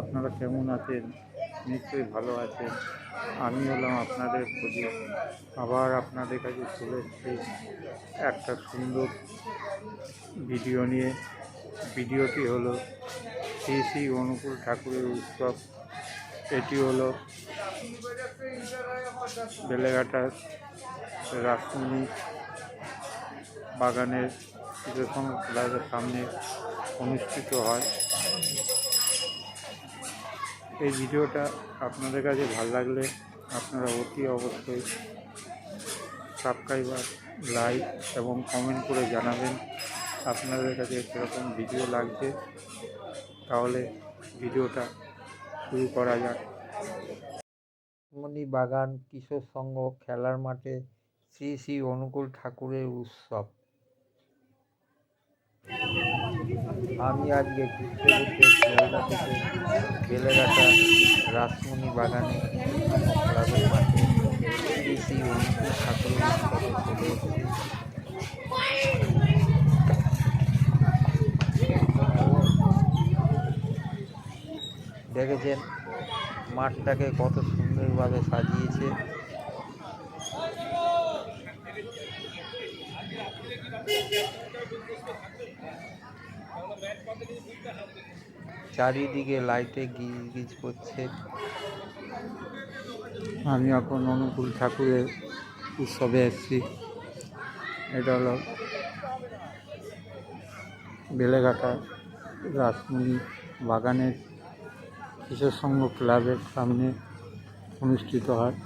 আপনারা কেমন আছেন? নিশ্চয়ই ভালো আছেন। আমি হলাম আপনাদের প্রদীপ আবার আপনাদের কাছে চলে এসেছি একটা সুন্দর ভিডিও নিয়ে। ভিডিওটি হলো শ্রী শ্রী অনুকূল ঠাকুরের উৎসব। এটি হলো বেলেঘাটার রাসমণি বাগানের কৃষ্ণ ক্লাবের সামনে অনুষ্ঠিত হয়। এই ভিডিওটা আপনাদের কাছে ভালো লাগলে আপনারা অতি অবশ্যই সাবস্ক্রাইবার, লাইক এবং কমেন্ট করে জানাবেন আপনাদের কাছে কীরকম ভিডিও লাগছে। তাহলে ভিডিওটা শুরু করা যাক। মণি বাগান কিশোর সংঘ খেলার মাঠে শ্রী শ্রী অনুকূল ঠাকুরের উৎসব। আমি আজকে ঘুরতে ঘুরতে শিয়ালদা থেকে বেলেঘাটা রাসমণি বাগানে ক্লাবের মাঠে শ্রী শ্রী অনুকূল ঠাকুরের উৎসবে চলে এসেছি। দেখেছেন? মাঠটাকে কত সুন্দরভাবে সাজিয়েছে। চারিদিকে লাইটে গিজ গিজ করছে। আমি এখন অনুকূল ঠাকুরের উৎসবে এসেছি। এটা হলো বেলেঘাটা রাসমণি বাগানের কিশোর সংঘ ক্লাবের সামনে অনুষ্ঠিত হয়।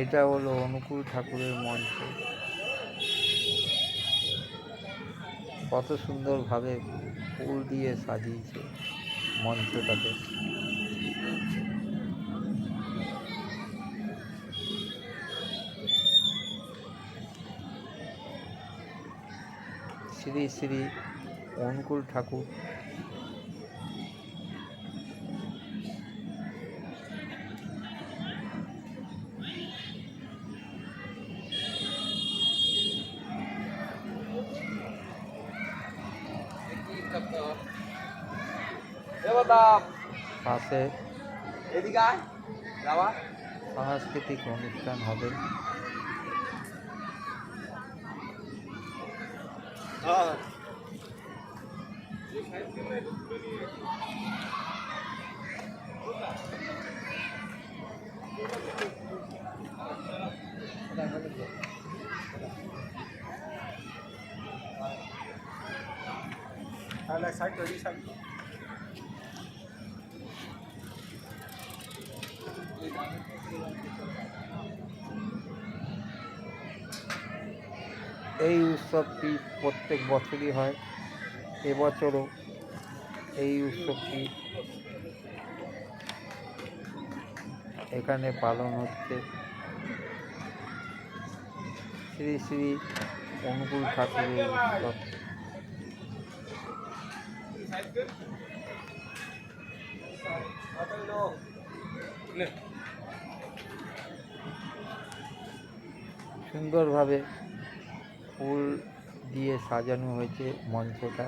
এটা হলো অনুকূল ঠাকুরের মঞ্চ। কত সুন্দরভাবে ফুল দিয়ে সাজিয়েছে মঞ্চটাকে। শ্রী শ্রী অনুকূল ঠাকুর পাশে এদিকে আয় যাওয়া সাংস্কৃতিক অনুষ্ঠান হবে হ্যাঁ তাহলে সাইড তৈরি এই উৎসবটি প্রত্যেক বছরই হয়। এবছরও এই উৎসবটি এখানে পালন হচ্ছে। শ্রী শ্রী অনুকূল ঠাকুরের উৎসব। সুন্দরভাবে ফুল দিয়ে সাজানো হয়েছে মঞ্চটা।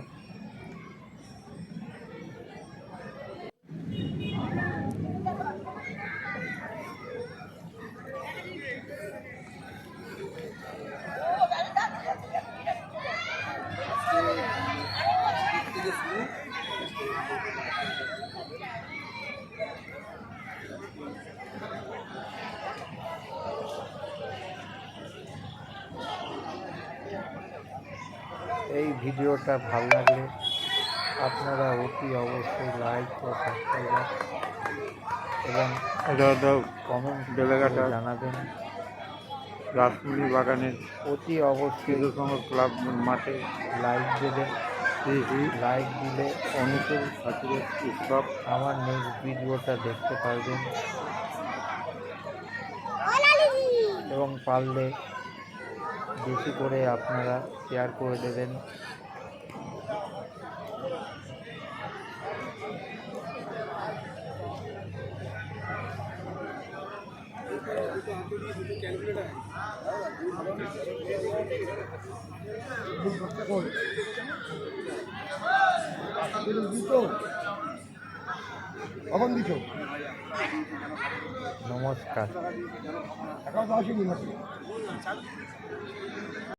এই ভিডিওটা ভালো লাগলে আপনারা অতি অবশ্যই লাইক ও সাবস্ক্রাইব এবং কমেন্ট বেলেঘাটা। জানাবেন। রাসমণি বাগানের অতি অবশ্যই ক্লাব মাঠে লাইক দেবেন। লাইক দিলে অনুকূল ঠাকুরের উৎসব আমার নেক্সট ভিডিওটা দেখতে পারবেন। এবং পারলে বেশি করে আপনারা শেয়ার করে দেবেন। কখন দিছ? নমস্কার।